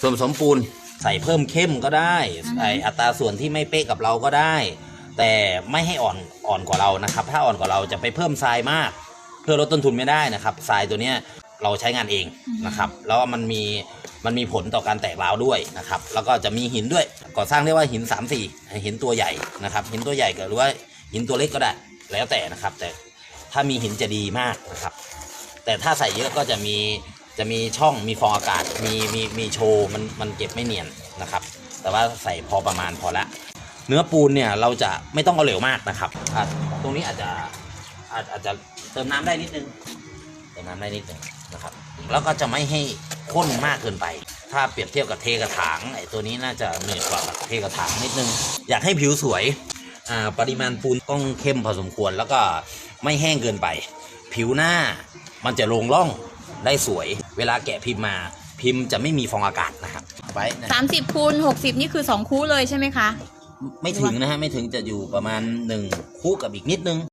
ส่วนผสมปูนใส่เพิ่มเข้มก็ได้อือฮึใส่อัตราส่วนที่ไม่เป๊ะกับเราก็ได้ แต่ไม่ให้อ่อนอ่อนกว่าเรานะครับ ถ้าอ่อนกว่าเราจะไปเพิ่มทรายมาก เพื่อลดต้นทุนไม่ได้นะครับทรายตัวเนี้ยเราใช้งานเองนะครับ แล้วมันมีมันมีผลต่อการแตกร้าวด้วยนะครับ แล้วก็จะมีหินด้วยก่อสร้างเรียกว่าหิน3ามสี่หินตัวใหญ่นะครับ หินตัวใหญ่ก็หรือว่าหินตัวเล็กก็ได้แล้วแต่นะครับ แต่ถ้ามีหินจะดีมากนะครับ แต่ถ้าใส่เยอะก็จะมี จะมีช่องมีฟองอากาศมีมีมีโชว์มันมันเก็บไม่เนียนนะครับ แต่ว่าใส่พอประมาณพอละ เนื้อปูนเนี่ยเราจะไม่ต้องเอาเหลวมากนะครับอะตรงนี้อาจจะอาจอาจจะเติมน้ำได้นิดนึงเติมน้ำได้นิดนึงนะครับ แล้วก็จะไม่ให้ข้นมากเกินไป ถ้าเปรียบเทียบกับเทกระถางไอ้ตัวนี้น่าจะเหนื่อยกว่าเทกระถางนิดนึง อยากให้ผิวสวยอ่าปริมาณปูนต้องเข้มพอสมควรแล้วก็ไม่แห้งเกินไป ผิวหน้ามันจะลงร่องได้สวย เวลาแกะพิมพ์มาพิมพ์จะไม่มีฟองอากาศนะครับไว้นะสามสิบคูณหกสิบนี่คือสองคู่เลยใช่ไหมคะ ไม่ถึงนะฮะไม่ถึงจะอยู่ประมาณหนึ่งคู่กับอีกนิดนึง